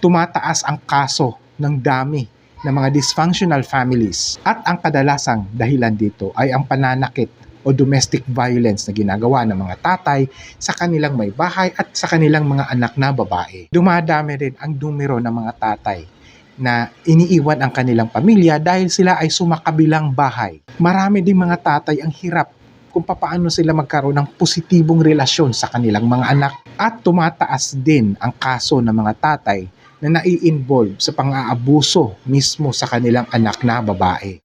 tumataas ang kaso ng dami ng mga dysfunctional families. At ang kadalasang dahilan dito ay ang pananakit o domestic violence na ginagawa ng mga tatay sa kanilang may bahay at sa kanilang mga anak na babae. Dumadami rin ang numero ng mga tatay na iniiwan ang kanilang pamilya dahil sila ay sumakabilang bahay. Marami ding mga tatay ang hirap kung papaano sila magkaroon ng positibong relasyon sa kanilang mga anak at tumataas din ang kaso ng mga tatay na nai-involve sa pang-aabuso mismo sa kanilang anak na babae.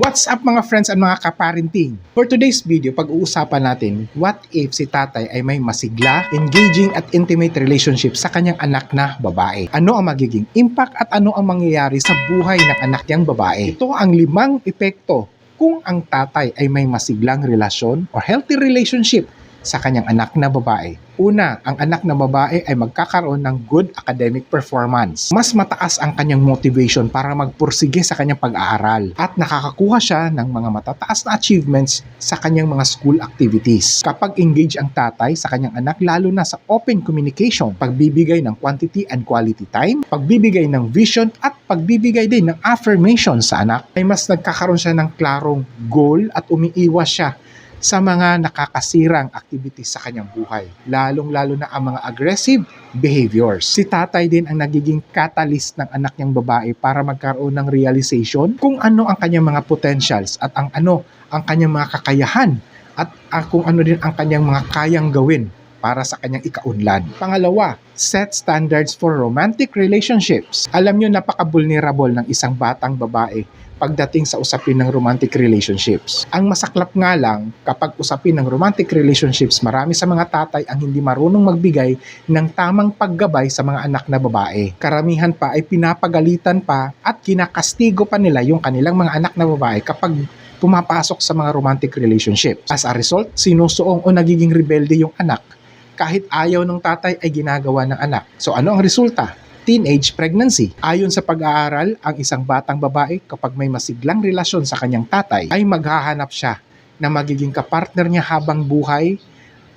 What's up mga friends and mga kaparenting? For today's video, pag-uusapan natin what if si tatay ay may masigla, engaging at intimate relationship sa kanyang anak na babae. Ano ang magiging impact at ano ang mangyayari sa buhay ng anak niyang babae? Ito ang limang epekto kung ang tatay ay may masiglang relasyon or healthy relationship sa kanyang anak na babae. Una, ang anak na babae ay magkakaroon ng good academic performance. Mas mataas ang kanyang motivation para magpursige sa kanyang pag-aaral at nakakakuha siya ng mga matataas na achievements sa kanyang mga school activities. Kapag engage ang tatay sa kanyang anak lalo na sa open communication, pagbibigay ng quantity and quality time, pagbibigay ng vision at pagbibigay din ng affirmation sa anak, ay mas nagkakaroon siya ng klarong goal at umiiwas siya sa mga nakakasirang activities sa kanyang buhay, lalong-lalo na ang mga aggressive behaviors. Si tatay din ang nagiging catalyst ng anak niyang babae para magkaroon ng realization kung ano ang kanyang mga potentials at ang ano ang kanyang mga kakayahan at ang kung ano din ang kanyang mga kayang gawin para sa kanyang ikaunlad. Pangalawa, set standards for romantic relationships. Alam niyo napaka-vulnerable ng isang batang babae pagdating sa usapin ng romantic relationships. Ang masaklap nga lang, kapag usapin ng romantic relationships, marami sa mga tatay ang hindi marunong magbigay ng tamang paggabay sa mga anak na babae. Karamihan pa ay pinapagalitan pa at kinakastigo pa nila yung kanilang mga anak na babae kapag pumapasok sa mga romantic relationships. As a result, sinusuong o nagiging rebelde yung anak kahit ayaw ng tatay ay ginagawa ng anak. So ano ang resulta? Teenage pregnancy. Ayon sa pag-aaral, ang isang batang babae kapag may masiglang relasyon sa kanyang tatay ay maghahanap siya na magiging kapartner niya habang buhay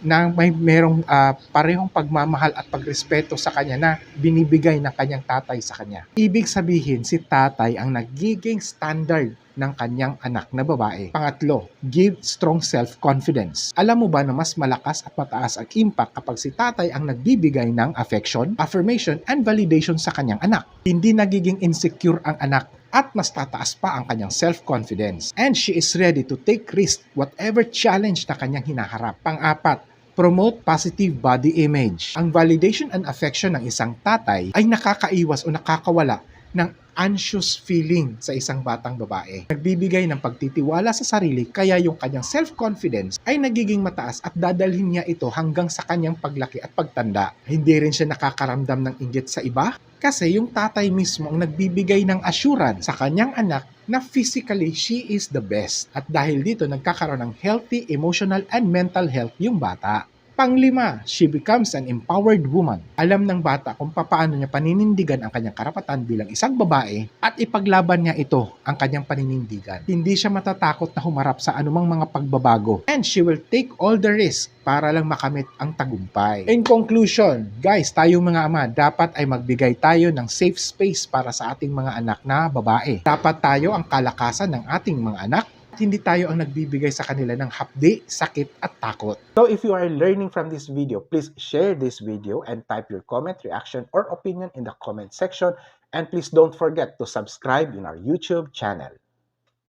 na may merong ah, parehong pagmamahal at pagrespeto sa kanya na binibigay ng kanyang tatay sa kanya. Ibig sabihin, si tatay ang nagiging standard ng kanyang anak na babae. Pangatlo, give strong self-confidence. Alam mo ba na mas malakas at mataas ang impact kapag si tatay ang nagbibigay ng affection, affirmation, and validation sa kanyang anak. Hindi nagiging insecure ang anak at mas tataas pa ang kanyang self-confidence. And she is ready to take risk whatever challenge na kanyang hinaharap. Pang-apat, promote positive body image. Ang validation and affection ng isang tatay ay nakakaiwas o nakakawala ng anxious feeling sa isang batang babae. Nagbibigay ng pagtitiwala sa sarili kaya yung kanyang self-confidence ay nagiging mataas at dadalhin niya ito hanggang sa kanyang paglaki at pagtanda. Hindi rin siya nakakaramdam ng inggit sa iba kasi yung tatay mismo ang nagbibigay ng assurance sa kanyang anak na physically she is the best. At dahil dito nagkakaroon ng healthy emotional and mental health yung bata. Panglima, she becomes an empowered woman. Alam ng bata kung paano niya paninindigan ang kanyang karapatan bilang isang babae at ipaglaban niya ito ang kanyang paninindigan. Hindi siya matatakot na humarap sa anumang mga pagbabago and she will take all the risk para lang makamit ang tagumpay. In conclusion, guys, tayong mga ama, dapat ay magbigay tayo ng safe space para sa ating mga anak na babae. Dapat tayo ang kalakasan ng ating mga anak hindi tayo ang nagbibigay sa kanila ng hapdi, sakit at takot. So if you are learning from this video, please share this video and type your comment, reaction, or opinion in the comment section. And please don't forget to subscribe in our YouTube channel.